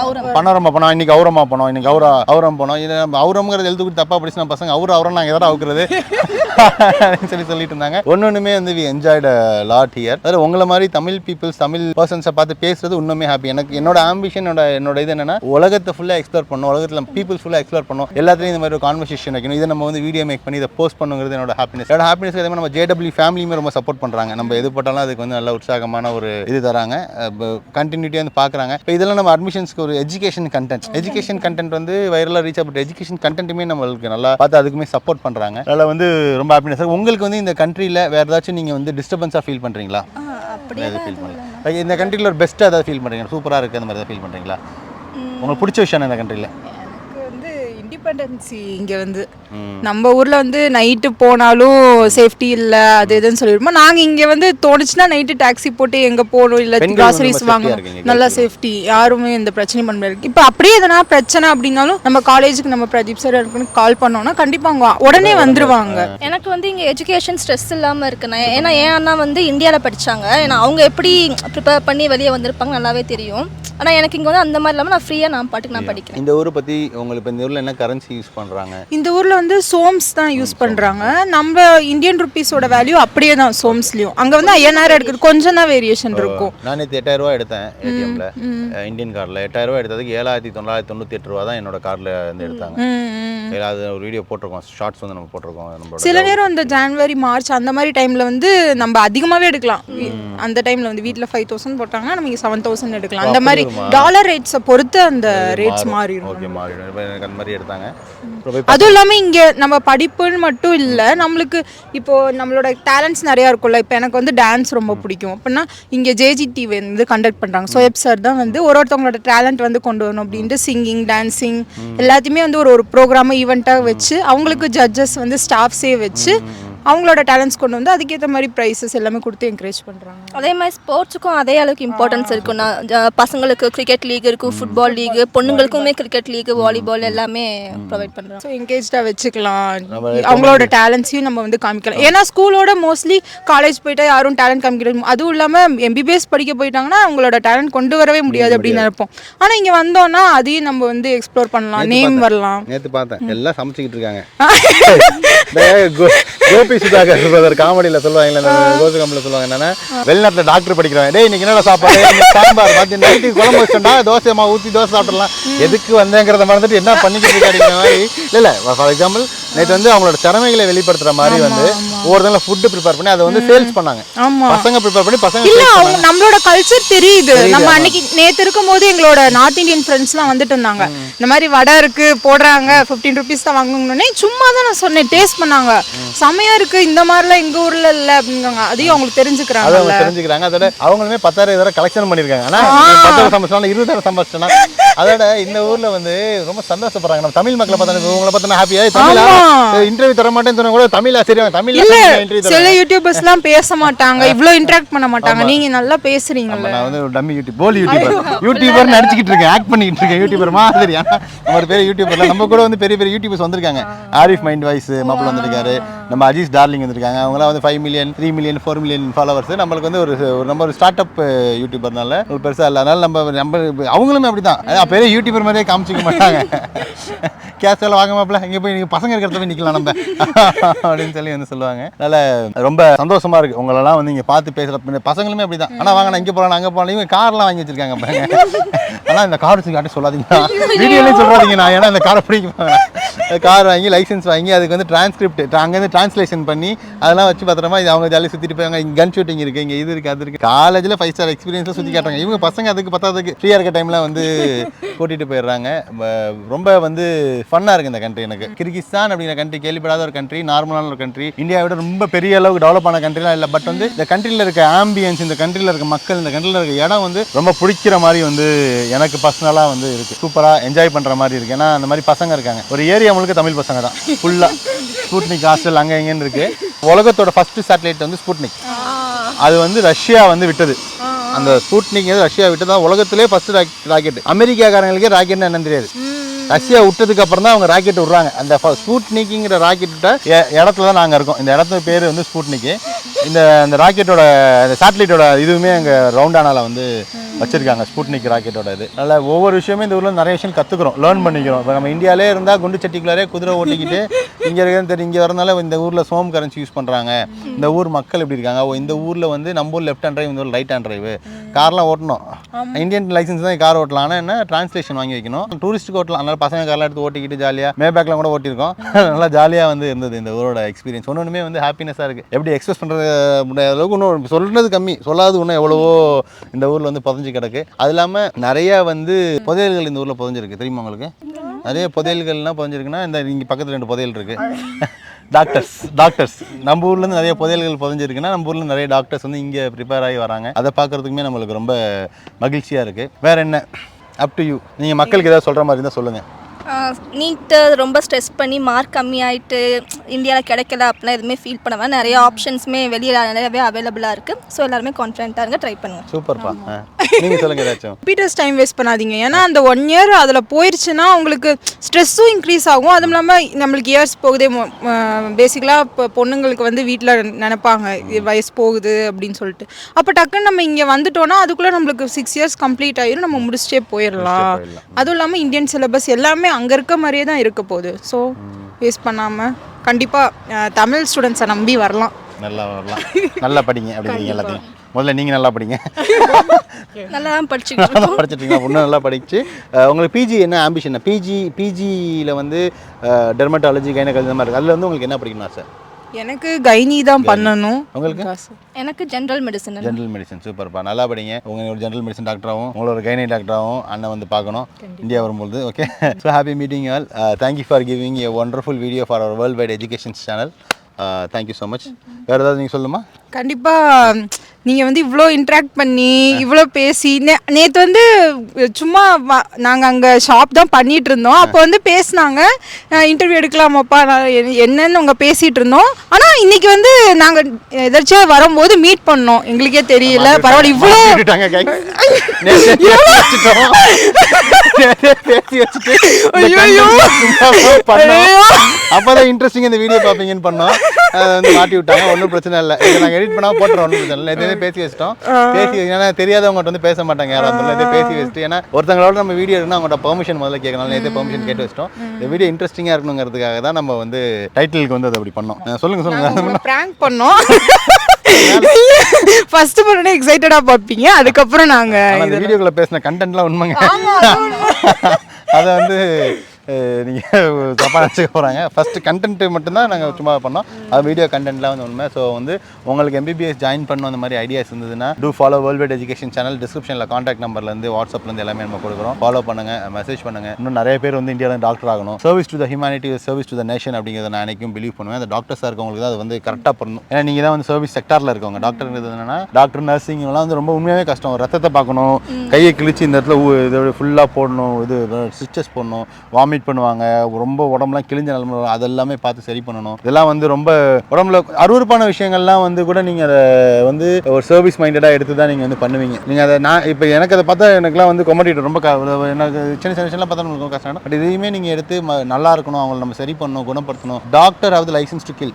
அவுரம் அவுரம் இன்னைக்கு அவுரமா போனோம். இன்னைக்கு அவுரா அவுரம் போனோம். இது அவுரம்ங்கிறது எழுத்துக்கிட்டு தப்பா படிச்சு பசங்க அவுர அவுரம் நாங்கள் எதாவது அவுக்கிறது? அப்படின்னு சொல்லி சொல்லிட்டு இருந்தாங்க ஒன்னொன்றுமே வந்து வி என்ஜாய்ட் லாட் ஹியர் அதில் உங்களை மாதிரி தமிழ் பீப்புள்ஸ் தமிழ் பர்சன்ஸை பார்த்து பேசுறது இன்னுமே ஹாப்பி எனக்கு என்னோட ஆம்பிஷன் என்னோட இது என்னன்னா உலகத்தை ஃபுல்லாக எக்ஸ்ப்ளோர் பண்ணும் உலகத்தில் பீப்புள்ஸ் ஃபுல்லாக எக்ஸ்ப்ளோர் பண்ணும் எல்லாத்துலையும் இந்த மாதிரி ஒரு கான்வர்சேஷன் வைக்கணும். இதை நம்ம வந்து வீடியோ மேக் பண்ணி இதை போஸ்ட் பண்ணுங்கிறது என்னோட ஹாப்பினஸ் என்னோட ஹாப்பினஸ் அதே நம்ம ஜேடபிள்யூ ஃபேமிலியுமே ரொம்ப சப்போர்ட் பண்ணுறாங்க நம்ம எது போட்டாலும் அதுக்கு வந்து நல்ல உற்சாகமான ஒரு இது தராங்க. கண்டினியூட்டியாக வந்து பார்க்குறாங்க இப்போ இதெல்லாம் நம்ம அட்மிஷன்ஸ்க்கு ஒரு எஜுகேஷன் கண்டென்ட் எஜுகேஷன் கண்டென்ட் வந்து வைரலாக ரீச் ஆகிட்டு எஜுகேஷன் கண்டென்ட்டுமே நம்மளுக்கு நல்லா பார்த்து அதுக்குமே சப்போர்ட் பண்ணுறாங்க அதில் வந்து ரொம்ப ஹாப்பினஸ் உங்களுக்கு வந்து இந்த கண்ட்ரியில் வேறு ஏதாச்சும் நீங்கள் வந்து டிஸ்டர்பன்ஸாக ஃபீல் பண்ணுறீங்களா எதாவது ஃபீல் பண்ணல. இந்த கண்ட்ரியில் ஒரு பெஸ்ட்டாக ஏதாவது ஃபீல் பண்ணுறீங்க சூப்பராக இருக்குது அந்த மாதிரி ஏதாவது ஃபீல் பண்ணுறீங்களா உங்களுக்கு பிடிச்ச விஷயம் இந்த கண்ட்ரியில் இண்டிபெண்டன்சி இங்கே வந்து. நம்ம ஊரில் வந்து நைட்டு போனாலும் சேஃப்டி இல்லை அது இதுன்னு சொல்லிடுவோம். நாங்கள் இங்கே வந்து தோணுச்சுன்னா நைட்டு டாக்ஸி போட்டு எங்கே போகணும் இல்லை கிராசரிஸ் வாங்கணும். நல்லா சேஃப்டி யாருமே எந்த பிரச்சனையும் பண்ண முடியாது. இப்போ அப்படியே எதனா பிரச்சனை அப்படின்னாலும் நம்ம காலேஜுக்கு நம்ம பிரதீப் சார் இருக்குன்னு கால் பண்ணோம்னா கண்டிப்பாக அவங்க உடனே வந்துருவாங்க. எனக்கு வந்து இங்கே எஜுகேஷன் ஸ்ட்ரெஸ் இல்லாமல் இருக்குண்ணே. ஏன்னா என் அண்ணா வந்து இந்தியாவில் படித்தாங்க ஏன்னா அவங்க எப்படி ப்ரிப்பேர் பண்ணி வெளியே வந்திருப்பாங்க நல்லாவே தெரியும். ஆனால் எனக்கு இங்கே வந்து அந்த மாதிரி இல்லாமல் நான் ஃப்ரீயாக நான் பாட்டுக்கு நான் படிக்கிறேன். இந்த ஊரை பற்றி உங்களுக்கு இந்த ஊரில் என்ன கரன்சி யூஸ் பண்ணுறாங்க இந்த ஊரில் வந்து சோம்ஸ் தான் யூஸ் பண்ணுறாங்க நம்ம இந்தியன் ருபீஸோட வேல்யூ அப்படியே தான் சோம்ஸ்லேயும் அங்கே வந்து ஐயனாயிரம் எடுக்குது. கொஞ்சம் தான் வேரியேஷன் இருக்கும். நான் நேற்று எட்டாயிரம் ரூபா எடுத்தேன் ஏடிஎம்ல. இந்தியன் கார்டில் எட்டாயிரம் ரூபா எடுத்ததுக்கு ஏழாயிரத்தி தொள்ளாயிரத்தி தொண்ணூற்றி எட்டு ரூபா தான் என்னோட கார்டில் வந்து எடுத்தாங்க. ஏதாவது ஒரு வீடியோ போட்டிருக்கோம் ஷார்ட்ஸ் வந்து நம்ம போட்டிருக்கோம் நம்மளோட சில நேரம் இந்த ஜான்வரி மார்ச் அந்த மாதிரி டைம்ல வந்து நம்ம அதிகமாவே எடுக்கலாம். அந்த டைம்ல வந்து வீட்ல ஃபைவ் தௌசண்ட் போட்டாங்கன்னா நம்ம செவன் தௌசண்ட் எடுக்கலாம். அந்த மாதிரி டாலர் ரேட்ஸை பொறுத்து அந்த ரேட்ஸ் மாறிடும். ஓகே மாறிடும். இப்போ எனக்கு அந்த மாதிரி எடுத்தாங்க. அதுவும் இல்லாம இங்க நம்ம படிப்புன்னு மட்டும் இல்ல நம்மளுக்கு இப்போ நம்மளோட டேலண்ட்ஸ் நிறைய இருக்கும்ல. இப்போ எனக்கு வந்து டான்ஸ் ரொம்ப பிடிக்கும். அப்படின்னா இங்க ஜேஜி டிவி வந்து கண்டக்ட் பண்றாங்க. சோயப் சார் தான் வந்து ஒரு ஒருத்தவங்களோட டேலண்ட் வந்து கொண்டு வரணும் அப்படின்ட்டு சிங்கிங் டான்சிங் எல்லாத்தையுமே வந்து ஒரு ஒரு ப்ரோக்ராமை ஈவெண்ட்டாக வச்சு அவங்களுக்கு ஜட்ஜஸ் வந்து ஸ்டாஃப்ஸே வச்சு அவங்களோட டேலண்ட்ஸ் கொண்டு வந்து அதுக்கேற்ற மாதிரி ப்ரைஸஸ் எல்லாமே கொடுத்து என்கரேஜ் பண்றாங்க. அதே மாதிரி ஸ்போர்ட்ஸுக்கும் அதே அளவுக்கு இம்பார்ட்டன்ஸ் இருக்குண்ணா ஜ- பசங்களுக்கு கிரிக்கெட் லீக் இருக்கும் ஃபுட்பால் லீக் பொண்ணுங்களுக்குமே கிரிக்கெட் லீக் வாலிபால் எல்லாமே ப்ரொவைட் பண்ணுறோம் ஸோ என்கேஜாக வச்சுக்கலாம். அவங்களோட டேலண்ட்ஸையும் நம்ம வந்து காமிக்கலாம். ஏன்னா ஸ்கூலோட மோஸ்ட்லி காலேஜ் போயிட்டா யாரும் டேலண்ட் காமிக்கிறது அதுவும் இல்லாமல் எம்பிபிஎஸ் படிக்க போயிட்டாங்கன்னா அவங்களோட டேலண்ட் கொண்டு வரவே முடியாது அப்படின்னு நினைப்போம். ஆனால் இங்கே வந்தோம்னா அதையும் நம்ம வந்து எக்ஸ்ப்ளோர் பண்ணலாம். நேம் வரலாம். நேற்று பார்த்தேன். எல்லாம் சமைச்சிக்கிட்டு இருக்காங்க. கோபி சுதாகர் பிரதர் காமெடியில் சொல்லுவாங்கல்ல இந்த கோபி கம்பெனியில் சொல்லுவாங்க என்னன்னா வெளிநாட்டில் டாக்டர் படிக்கிறவன் டேய் இன்னைக்கு என்னடா சாப்பாடு? சாம்பார் பார்த்து நைட்டுக்கு குழம்பு வச்சோம்டா தோசை மாவு ஊற்றி தோசை சாப்பிடலாம். எதுக்கு வந்தேங்கிறத மறந்துட்டு என்ன பண்ணிக்கிட்டு இருக்காடிங்கிற மாதிரி. இல்லை இல்லை ஃபார் எக்ஸாம்பிள் நேற்று வந்து அவங்களோட திறமைகளை வெளிப்படுத்துற மாதிரி வந்து ஒவ்வொருத்தங்கள ஃபுட்டு ப்ரிப்பேர் பண்ணி அதை வந்து சேல்ஸ் பண்ணாங்க. பசங்க ப்ரிப்பேர் பண்ணி பசங்க இல்ல அவங்க நம்மளோட கல்ச்சர் தெரியுது. நம்ம அன்னைக்கு நேத்து இருக்கும்போது எங்களோட நார்த் இந்தியன் ஃப்ரெண்ட்ஸ்லாம் வந்துட்டு இருந்தாங்க. இந்த மாதிரி வடை இருக்கு போடுறாங்க ஃபிஃப்டீன் ருபீஸ் தான் வாங்கணும்னே சும்மா தான் நான் சொன்னேன். டேஸ்ட் பண்ணாங்க. செமையா இருக்கு. இந்த மாதிரிலாம் எங்க ஊர்ல இல்ல அப்படிங்காங்க. அதையும் அவங்களுக்கு அதை தெரிஞ்சுக்கிறாங்கல்ல அவங்க தெரிஞ்சுக்கிறாங்க. அதோட அவங்களுமே பத்தாயிரம் இதோட கலெக்ஷன் பண்ணியிருக்காங்க. ஆனா பத்தாயிரம் சம்பாதிச்சாலும் இருபதாயிரம் சம்பாதிச்சோன்னா அதோட இந்த ஊர்ல வந்து ரொம்ப சந்தோஷப்படுறாங்க. நம்ம தமிழ் மக்களை பார்த்தா உங்களை பார்த்தா ஹாப்பியா தமிழா. இன்டர்வியூ தர மாட்டேன்னு சொன்னா கூட தமிழா சரி தமிழ் இல்ல சில யூடியூபர்ஸ் எல்லாம் பேச மாட்டாங்க இவ்ளோ இன்டராக்ட் பண்ண மாட்டாங்க. நீங்க நல்லா பேசுறீங்கல்ல. நான் வந்து ஒரு டம்மி யூடியூப் போலி யூடியூபர் யூடியூபர் நடிச்சுக்கிட்டு இருக்கேன் ஆக்ட் பண்ணிக்கிட்டு இருக்கேன் யூடியூபர் மாதிரி நம்ம பெரிய யூடியூபர்ல நம்ம கூட வந்து பெரிய பெரிய யூடியூபர்ஸ் வந்திருக்காங்க. ஆரிஃப் மைண்ட் வாய்ஸ் மாப்பிள்ள வந்திருக்காரு. நம்ம அஜீஸ் டார்லிங் வந்திருக்காங்க. அவங்களாம் வந்து five million three million four million followers நம்மளுக்கு வந்து ஒரு ஒரு நம்ம ஒரு ஸ்டார்ட் அப் யூடியூபர்னால ஒரு பெருசா இல்லை. அதனால நம்ம நம்ம அவங்களுமே அப்படி தான் பெரிய யூடியூபர் மாதிரியே காமிச்சிக்க மாட்டாங்க. கேஷெல்லாம் வாங்க மாப்பிள்ள இங்கே போய் நீங்கள் பசங்க இருக்கிறத போய் நிற்கலாம் நம்ம. அப்படின்னு சொல்லி வந்து சொல்லுவாங்க. அதனால ரொம்ப சந்தோஷமா இருக்கு. உங்களெல்லாம் வந்து இங்கே பார்த்து பேசுகிற பசங்களுமே அப்படி தான் ஆனால் வாங்க நான் இங்கே போகலாம் அங்கே போகலாம் இவங்க கார்லாம் வாங்கி வச்சிருக்காங்க பாருங்க. ஆனால் இந்த கார் வச்சு சொல்லாதீங்க. வீடியோலேயும் சொல்லாதீங்க நான். ஏன்னா இந்த காரை பிடிக்க கார் வாங்கி லைசென்ஸ் வாங்கி அதுக்கு வந்து டிரான்ஸ்கிரிப்ட் அங்கேருந்து டிரான்ஸ்லேஷன் பண்ணி அதெல்லாம் வச்சு பத்திரமா இது அவங்க ஜாலியாக சுற்றிட்டு போய் இங்கே கன் ஷூட்டிங் இருக்குது இங்கே இது இருக்குது அது இருக்குது காலேஜில் ஃபைவ் ஸ்டார் எக்ஸ்பீரியன்ஸில் சுற்றி காட்டுறாங்க இவங்க பசங்க அதுக்கு பத்தாததுக்கு ஃப்ரீயாக இருக்க டைமில் வந்து கூட்டிகிட்டு போயிடுறாங்க. ரொம்ப வந்து ஃபன்னாக இருக்குது இந்த கண்ட்ரி எனக்கு. கிர்கிஸ்தான் அப்படிங்கிற கண்ட்ரி கேள்விப்படாத ஒரு கண்ட்ரி நார்மலான ஒரு கண்ட்ரி இந்தியாவை விட ரொம்ப பெரிய அளவுக்கு டெவலப் ஆன கண்ட்ரிலாம் இல்லை. பட் வந்து இந்த கண்ட்ரியில் இருக்க ஆம்பியன்ஸ் இந்த கண்ட்ரியில் இருக்க மக்கள் இந்த கண்ட்ரியில் இருக்க இடம் வந்து ரொம்ப பிடிக்கிற மாதிரி வந்து எனக்கு பர்சனலாக வந்து இருக்குது சூப்பராக என்ஜாய் பண்ணுற மாதிரி இருக்குது ஏன்னா அந்த மாதிரி பசங்க இருக்காங்க. ஒரு ஏரியா முழுக்க தமிழ் பசங்க தான். ஃபுல்லாக ஸ்பூட்னிக் ஹாஸ்டல் அங்கே இங்கேன்னு இருக்குது உலகத்தோட ஃபர்ஸ்ட் சேட்டலைட் வந்து ஸ்பூட்னிக் அது வந்து ரஷ்யா வந்து விட்டது. அந்த ஸ்பூட்னிக் ரஷ்யா விட்டது. தான் உலகத்திலே ஃபர்ஸ்ட் ராக்கெட் அமெரிக்காக்காரங்களுக்கே ராக்கெட்னு என்னன்னு தெரியாது. ரஷ்யா விட்டதுக்கு அப்புறம் தான் அவங்க ராக்கெட் விடுறாங்க. அந்த ஸ்பூட்னிக்குங்கிற ராக்கெட்ட இடத்துல தான் நாங்கள் இருக்கோம். இந்த இடத்து பேர் வந்து ஸ்பூட்னிக்கு இந்த அந்த ராக்கெட்டோட அந்த சேட்டலைட்டோட இதுவுமே அங்கே ரவுண்டானால வந்து வச்சிருக்காங்க ஸ்பூட்னிக் ராக்கெட்டோட இது. அதனால் ஒவ்வொரு விஷயமே இந்த ஊரில் நிறைய விஷயம் கற்றுக்குறோம் லேர்ன் பண்ணிக்கிறோம். இப்போ நம்ம இந்தியாவிலே இருந்தால் குண்டு சட்டிக்குள்ளாரே குதிரை ஓட்டிக்கிட்டு இங்கே இருக்கிறது தெரியும் இங்கே வரனால இந்த ஊரில் சோம் கரன்சி யூஸ் பண்ணுறாங்க இந்த ஊர் மக்கள் எப்படி இருக்காங்க? ஓ இந்த ஊரில் வந்து நம்ம ஊர் லெஃப்ட் ஹேண்ட் டிரைவ் இந்த ஊர் ரைட் ஹேண்ட் டிரைவ் கார்லாம் ஓட்டணும். இந்தியன் லைசன்ஸ் தான் கார் ஓட்டலாம். ஆனால் என்ன? டிரான்ஸ்லேஷன் வாங்கி வைக்கணும். டூரிஸ்ட்டுக்கு ஓட்டலாம். அதனால பசங்க கார்லாம் எடுத்து ஓட்டிக்கிட்டு ஜாலியாக மே பேக்கில் கூட ஓட்டியிருக்கோம். நல்லா ஜாலியாக வந்து இருந்தது இந்த ஊரோட எக்ஸ்பீரியன்ஸ் ஒன்று ஒன்றுமே வந்து ஹாப்பினஸாக இருக்குது எப்படி எக்ஸ்பிரஸ் பண்ணுறது முடியாத அளவுக்கு இன்னும் சொல்கிறது கம்மி. சொல்லாது இன்னும் எவ்வளவோ இந்த ஊரில் வந்து புதைஞ்சு கிடக்கு. அது இல்லாமல் நிறையா வந்து புதையல்கள் இந்த ஊரில் புதஞ்சிருக்கு. தெரியுமா உங்களுக்கு? நிறைய புதையல்கள்லாம் புதஞ்சிருக்குன்னா இந்த இங்கே பக்கத்தில் ரெண்டு புதையல் இருக்குது டாக்டர்ஸ் டாக்டர்ஸ் நம்ம ஊர்லேருந்து நிறைய புதையல்கள் புதஞ்சிருக்குன்னா நம்ம ஊரில் நிறைய டாக்டர்ஸ் வந்து இங்கே ப்ரிப்பேர் ஆகி வராங்க. அதை பார்க்குறதுக்குமே நம்மளுக்கு ரொம்ப மகிழ்ச்சியாக இருக்குது வேற என்ன? அப் டு யூ நீங்கள் மக்களுக்கு ஏதாவது சொல்கிற மாதிரி இருந்தால் சொல்லுங்கள் நீட்டு ரொம்ப ஸ்ட்ரெஸ் பண்ணி மார்க் கம்மியாயிட்டு இந்தியாவில் கிடைக்கல அப்படிலாம் எதுவுமே ஃபீல் பண்ண வேணாம் நிறைய ஆப்ஷன்ஸுமே வெளியில் நிறையவே அவைலபிளாக இருக்குது ஸோ எல்லாருமே கான்ஃபிடென்ட்டாக இருங்க ட்ரை பண்ணுங்கள் சூப்பர்ப்பா நீங்கள் சொல்லுங்கள் ஏதாச்சும். ரிப்பீட்டர்ஸ் டைம் வேஸ்ட் பண்ணாதீங்க. ஏன்னா அந்த ஒன் இயர் அதில் போயிருச்சுன்னா உங்களுக்கு ஸ்ட்ரெஸ்ஸும் இன்க்ரீஸ் ஆகும். அதுவும் இல்லாமல் நம்மளுக்கு இயர்ஸ் போகுதே பேசிக்கலாக இப்போ பொண்ணுங்களுக்கு வந்து வீட்டில் நினைப்பாங்க வயசு போகுது அப்படின்னு சொல்லிட்டு. அப்போ டக்குன்னு நம்ம இங்கே வந்துட்டோம்னா அதுக்குள்ளே நம்மளுக்கு சிக்ஸ் இயர்ஸ் கம்ப்ளீட் ஆயிரும். நம்ம முடிச்சுட்டே போயிடலாம். அதுவும் இல்லாமல் இந்தியன் சிலபஸ் எல்லாமே அங்கே இருக்க மாதிரியே தான் இருக்க போகுது. ஸோ வேஸ்ட் பண்ணாமல் கண்டிப்பாக தமிழ் ஸ்டூடெண்ட்ஸை நம்பி வரலாம். நல்லா வரலாம். நல்லா படிங்க அப்படிங்கிறீங்க எல்லாத்தையும். முதல்ல நீங்கள் நல்லா படிங்க. நல்லா தான் படிச்சுக்கிட்டு இருக்கோம். படிச்சிட்டீங்களா இன்னும் நல்லா படிச்சு. உங்களுக்கு பிஜி என்ன ஆம்பிஷன் பிஜி பிஜியில் வந்து டெர்மட்டாலஜி கைனகாலஜி இந்த மாதிரி இருக்குது அதில் வந்து உங்களுக்கு என்ன படிக்கணும் ஆசை எனக்கு கைனி தான் பண்ணணும். உங்களுக்கு? எனக்கு ஜென்ரல் மெடிசன் ஜென்ரல் மெடிசன் சூப்பர்ப்பா நல்லா படிங்க. உங்க ஒரு ஜென்ரல் மெடிசன் டாக்டராகவும் உங்களோட ஒரு கைனி டாக்டராகவும் அண்ணன் வந்து பார்க்கணும். இந்தியா வரும்போது okay so happy meeting all thank you for giving a wonderful video for our world wide education channel thank you so much வேறு ஏதாவது நீங்கள் சொல்லுமா கண்டிப்பாக நீங்கள் வந்து இவ்வளோ இன்ட்ராக்ட் பண்ணி இவ்வளோ பேசி நே நேற்று வந்து சும்மா நாங்கள் அங்கே ஷாப் தான் பண்ணிட்டு இருந்தோம். அப்போ வந்து பேசினாங்க. இன்டர்வியூ எடுக்கலாமாப்பா நான் என்னன்னு அவங்க பேசிகிட்டு இருந்தோம். ஆனால் இன்னைக்கு வந்து நாங்கள் எதாச்சும் வரும்போது மீட் பண்ணோம். எங்களுக்கே தெரியல. பரவாயில்ல இவ்வளோ பேசி வச்சுட்டு. அப்பதான் இன்ட்ரெஸ்டிங் இந்த வீடியோ பார்ப்பீங்கன்னு பண்ணோம். அதை வந்து மாட்டி விட்டாங்க. ஒன்றும் பிரச்சனை இல்லை. இதை நாங்கள் எடிட் பண்ணாம போட்டுறோம் ஒன்றும் பிரச்சனை இல்லை. நேற்றே பேசி வச்சிட்டோம். பேசி ஏன்னா தெரியாதவங்ககிட்ட வந்து பேச மாட்டாங்க இருந்தாலும். நேற்றே பேசி வச்சுட்டு ஏன்னா ஒருத்தங்களோட நம்ம வீடியோ இருக்குன்னா அவங்கள்ட்ட பெர்மிஷன் முதல்ல கேட்கணும் நேற்றே பெர்மிஷன் கேட்டு வச்சிட்டோம். இந்த வீடியோ இன்ட்ரெஸ்டிங்காக இருக்கணுங்கிறதுக்காக தான் நம்ம வந்து டைட்டிலுக்கு வந்து அதை அப்படி பண்ணோம். அஹ் சொல்லுங்க சொல்லுங்க. ப்ராங்க் பண்ணோம். ஃபர்ஸ்ட் பண்ணோடனே எக்ஸைட்டடாக பார்ப்பீங்க அதுக்கப்புறம் ஆனா நாங்கள் அந்த வீடியோக்குள்ள பேசின கண்டென்ட்லாம் உண்மைங்க. அதை வந்து நீங்கள் தப்பாக நினச்சிக்க போகிறாங்க ஃபஸ்ட்டு கண்டென்ட் மட்டும்தான் நாங்கள் சும்மா பண்ணோம். அது வீடியோ கண்டென்ட்லாம் வந்து உண்மை. ஸோ வந்து உங்களுக்கு எம்பிபிஎஸ் ஜாயின் பண்ணணும் அந்த மாதிரி ஐடியாஸ் இருந்ததுன்னா do follow world wide education channel டிஸ்கிரிப்ஷனில் காண்டாக்ட் நம்பர்லேருந்து வாட்ஸ்அப்லேருந்து எல்லாமே நம்ம கொடுக்குறோம். ஃபாலோ பண்ணுங்க மெசேஜ் பண்ணுங்க. இன்னும் நிறைய பேர் வந்து இந்தியாவில் டாக்டர் ஆகணும். Service to the humanity service to the nation அப்படிங்கிறத நான் எனக்கும் பிலீவ் பண்ணுவேன். அந்த டாக்டர்ஸாக இருக்கவங்களுக்கு தான் அது வந்து கரெக்டாக பண்ணணும். ஏன்னா நீங்கள் தான் வந்து சர்வீஸ் செக்டாரில் இருக்கவங்க. டாக்டர்ங்கிறது என்னன்னா டாக்டர் நர்சிங்லாம் வந்து ரொம்ப உண்மையாகவே கஷ்டம். ரத்தத்தை பார்க்கணும். கையை கிழிச்சு இந்த இடத்துல ஊ- இது ஃபுல்லாக போடணும். இது ஸ்டிச்சஸ் போடணும். வாமிட் பண்ணுவாங்க. ரொம்ப உடம்புலாம் கிழிஞ்ச நிலமை அதெல்லாமே பார்த்து சரி பண்ணணும். இதெல்லாம் வந்து ரொம்ப உடம்புல அறுவறுப்பான விஷயங்கள்லாம் வந்து கூட நீங்கள் அதை வந்து ஒரு சர்வீஸ் மைண்டடாக எடுத்து தான் நீங்கள் வந்து பண்ணுவீங்க. நீங்கள் அதை நான் இப்போ எனக்கு அதை பார்த்தா எனக்குலாம் வந்து கொமடிட்டு ரொம்ப க- எனக்கு சின்ன சின்ன விஷயம்லாம் பார்த்தா நமக்கு ரொம்ப கஷ்டம் பட் இதையுமே நீங்கள் எடுத்து ம- நல்லா இருக்கணும். அவங்களை நம்ம சரி பண்ணணும் குணப்படுத்தணும். Doctor of license to kill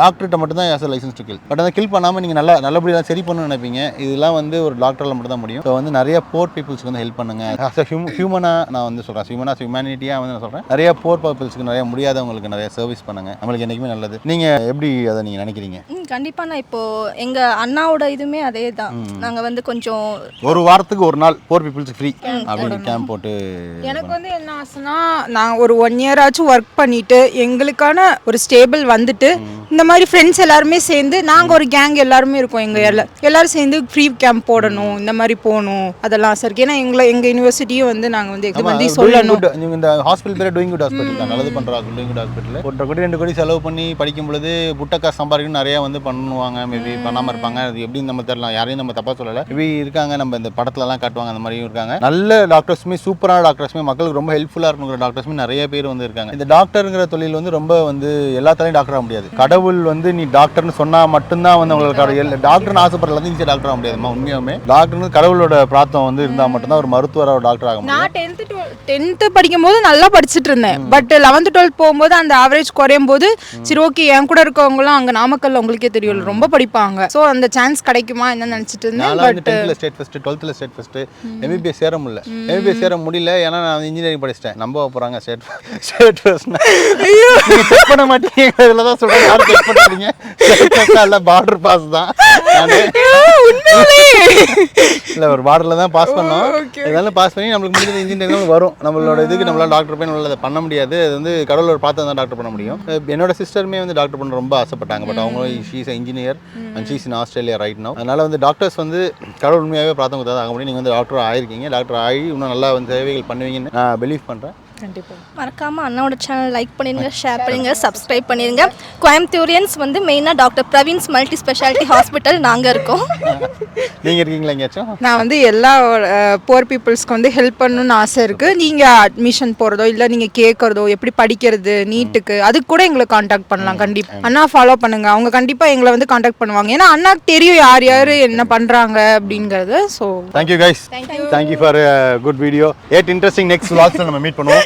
டாக்டர்கிட்ட மட்டும் தான் has license to kill but அதை கில் பண்ணாமல் நீங்கள் நல்லா நல்லபடியாக சரி பண்ணணும்னு நினைப்பீங்க. இதெல்லாம் வந்து ஒரு டாக்டரில் மட்டும் தான் முடியும். ஸோ வந்து நிறைய போர் பீப்புள்ஸ்க்கு வந்து ஹெல்ப் பண்ணுங்க. ஆஸ் அ ஹியூமனாக நான் வந்து சொல்கிறேன் ஹியூமனாக ஹியூமனிட்டியாக வந்து நான் சொல்கிறேன் நிறைய போர் பீப்புள்ஸ்க்கு நிறைய முடியாதவங்களுக்கு நிறைய சர்வீஸ் பண்ணுங்க. நம்மளுக்கு என்றைக்குமே நல்லது. நீங்கள் எப்படி அதை நீங்கள் நினைக்கிறீங்க? கண்டிப்பாக நான் இப்போது எங்கள் அண்ணாவோட இதுவுமே அதே தான் நாங்கள் வந்து கொஞ்சம் ஒரு வாரத்துக்கு ஒரு நாள் போர் பீப்புள்ஸ் ஃப்ரீ அப்படின்னு கேம்ப் போட்டு எனக்கு வந்து என்ன ஆசைன்னா நான் ஒரு ஒன் இயர் ஆச்சும் ஒர்க் பண்ணிட்டு எங்களுக்கான ஒரு ஸ்டேபிள் வந்துட்டு இந்த மாதிரி ஃப்ரெண்ட்ஸ் எல்லாருமே சேர்ந்து நாங்கள் ஒரு கேங் எல்லாருமே இருக்கோம் எங்கள் ஏரியாவில் எல்லாரும் சேர்ந்து ஃப்ரீ கேம்ப் போடணும் இந்த மாதிரி போகணும் அதெல்லாம் இருக்கு. ஏன்னா எங்களை எங்கள் யூனிவர்சிட்டியும் வந்து நாங்கள் வந்து இது doing சொல்லணும். இந்த ஹாஸ்பிட்டல் பேர் டூயிங் குட் ஹாஸ்பிட்டல் தான். நல்லது பண்றா டூயிங் குட் ஹாஸ்பிட்டல் ஒன்றரை கோடி ரெண்டு கோடி செலவு பண்ணி படிக்கும் பொழுது புட்ட காசு சம்பாதிக்கணும் நிறைய வந்து பண்ணுவாங்க. மேபி பண்ணாம இருப்பாங்க. அது எப்படின்னு நம்ம தெரியல யாரையும் நம்ம தப்பா சொல்லல. மேபி இருக்காங்க நம்ம இந்த படத்துல எல்லாம் காட்டுவாங்க அந்த மாதிரியும் இருக்காங்க. நல்ல டாக்டர்ஸுமே சூப்பரான டாக்டர்ஸுமே மக்களுக்கு ரொம்ப ஹெல்ப்ஃபுல்லா இருக்கணுங்கிற டாக்டர்ஸுமே நிறைய பேர் வந்து இருக்காங்க. இந்த டாக்டருங்கிற தொழில் வந்து ரொம்ப வந்து எல்லாத்தாலையும் டாக்டர் ஆக முடியாது. கடவுள் கடவுள் வந்து நீ டாக்டர்னு சொன்னா மட்டும்தான் வந்து உங்களுக்கு டாக்டர்னு ஆசைப்படுறது வந்து ஈஸியாக டாக்டர் ஆக முடியாதுமா உண்மையாலுமே. டாக்டர்னு கடவுளோட பிரார்த்தம் வந்து இருந்தால் மட்டும்தான் ஒரு மருத்துவராக டாக்டர் ஆக நான் டென்த்து டென்த்து படிக்கும் போது நல்லா படிச்சுட்டு இருந்தேன். பட் லெவன்த்து டுவெல்த் போகும்போது அந்த ஆவரேஜ் குறையும் போது சரி ஓகே என் கூட இருக்கவங்களாம் அங்கே நாமக்கல்ல உங்களுக்கே தெரியும் ரொம்ப படிப்பாங்க. ஸோ அந்த சான்ஸ் கிடைக்குமா என்ன நினச்சிட்டு இருந்தேன் பட் டென்த்தில் ஸ்டேட் ஃபஸ்ட்டு டுவெல்த்தில் ஸ்டேட் ஃபஸ்ட்டு எம்பிபிஎஸ் சேர முடியல. எம்பிபிஎஸ் சேர முடியல ஏன்னா நான் இன்ஜினியரிங் படிச்சிட்டேன். நம்ப போகிறாங்க ஸ்டேட் ஸ்டேட் ஃபஸ்ட்னா பண்ண மாட்டீங்க இதில் தான் சொல்கிறேன் இல்லை பார்டர் பாஸ் தான். இல்லை ஒரு பார்டரில் தான் பாஸ் பண்ணோம். இதெல்லாம் பாஸ் பண்ணி நம்மளுக்கு முடிஞ்சது இன்ஜினியரிங் வரும். நம்மளோட இதுக்கு நம்மளால டாக்டர் போய் நம்மளால அதை பண்ண முடியாது. அது வந்து கடவுளோட பார்த்து தான் டாக்டர் பண்ண முடியும். என்னோட சிஸ்டருமே வந்து டாக்டர் பண்ண ரொம்ப ஆசைப்பட்டாங்க. பட் அவங்க she's engineer and she's in Australia right no அதனால வந்து டாக்டர்ஸ் வந்து கடவுள் உண்மையாகவே பிரார்த்தம் கொடுத்தா ஆக முடியும் நீங்கள் வந்து டாக்டர் ஆயிருக்கீங்க. டாக்டர் ஆகி இன்னும் நல்லா வந்து சேவைகள் பண்ணுவீங்கன்னு நான் பிலீவ் பண்ணுறேன் கண்டிப்பாக மறக்காம அண்ணாவோட சேனல் லைக் பண்ணிருங்க ஷேர் பண்ணிருங்க சப்ஸ்கிரைப் பண்ணிருங்க. கோயம்புத்தூரியன்ஸ் வந்து மெயினாக doctor Praveen's multi speciality hospital நாங்கள் இருக்கோம். நீங்கள் இருக்கீங்களா எங்கேயாச்சும்? நான் வந்து எல்லா புவர் பீப்புள்ஸ்க்கு வந்து ஹெல்ப் பண்ணணும்னு ஆசை இருக்குது நீங்கள் அட்மிஷன் போகிறதோ இல்லை நீங்கள் கேட்குறதோ எப்படி படிக்கிறது நீட்டுக்கு அதுக்கு கூட எங்களை காண்டாக்ட் பண்ணலாம் கண்டிப்பாக அண்ணா ஃபாலோ பண்ணுங்க. அவங்க கண்டிப்பாக எங்களை வந்து காண்டாக்ட் பண்ணுவாங்க. ஏன்னா அண்ணாக்கு தெரியும் யார் யார் என்ன பண்ணுறாங்க அப்படிங்கிறது so thank you guys thank you for good video eight interesting next vlogsல நம்ம மீட் பண்ணுவோம்.